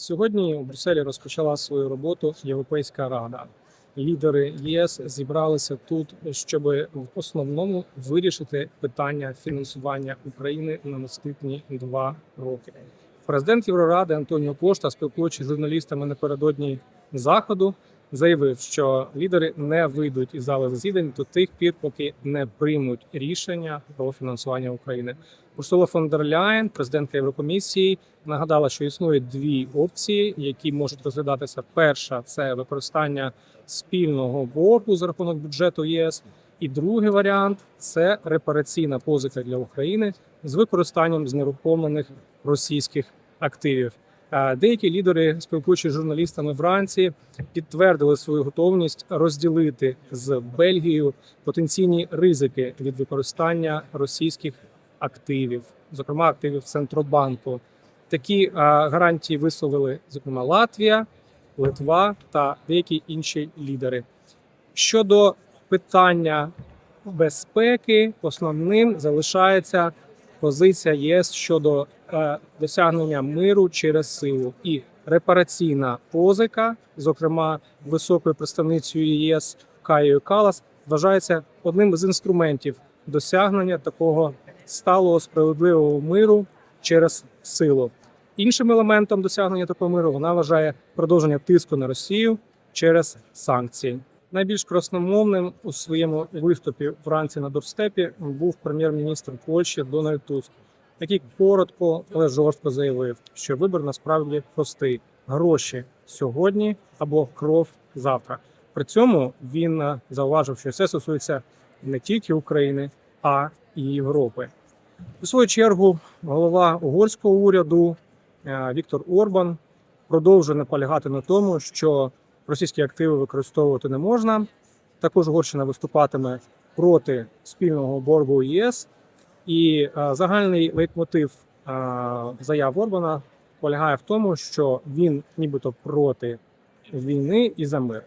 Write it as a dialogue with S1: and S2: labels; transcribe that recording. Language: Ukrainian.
S1: Сьогодні у Брюсселі розпочала свою роботу Європейська рада. Лідери ЄС зібралися тут, щоб в основному вирішити питання фінансування України на наступні два роки. Президент Євроради Антоніо Кошта, спілкуючись з журналістами напередодні заходу, заявив, що лідери не вийдуть із зали засідань до тих пір, поки не приймуть рішення про фінансування України. Урсула фон дер Ляєн, президентка Єврокомісії, нагадала, що існує дві опції, які можуть розглядатися. Перша це використання спільного боргу за рахунок бюджету ЄС. І другий варіант це репараційна позика для України з використанням знерухомлених російських активів. Деякі лідери, спілкуючись з журналістами вранці, підтвердили свою готовність розділити з Бельгією потенційні ризики від використання російських активів, зокрема активів Центробанку. Такі гарантії висловили зокрема Латвія, Литва та деякі інші лідери. Щодо питання безпеки, основним залишається позиція ЄС щодо е, досягнення миру через силу і репараційна позика, зокрема високою представницею ЄС Каєю Калас, вважається одним з інструментів досягнення такого сталого справедливого миру через силу. Іншим елементом досягнення такого миру вона вважає продовження тиску на Росію через санкції. Найбільш красномовним у своєму виступі вранці на дорстепі був прем'єр-міністр Польщі Дональд Туск, який коротко, але жорстко заявив, що вибір насправді простий: гроші сьогодні або кров завтра. При цьому він е, зауважив, що це стосується не тільки України, а і Європи. У свою чергу голова угорського уряду е, Віктор Орбан продовжує наполягати на тому, що російські активи використовувати не можна. Також Угорщина виступатиме проти спільного боргу ЄС. І е, загальний лейтмотив е, заяв Орбана полягає в тому, що він нібито проти війни і за мир.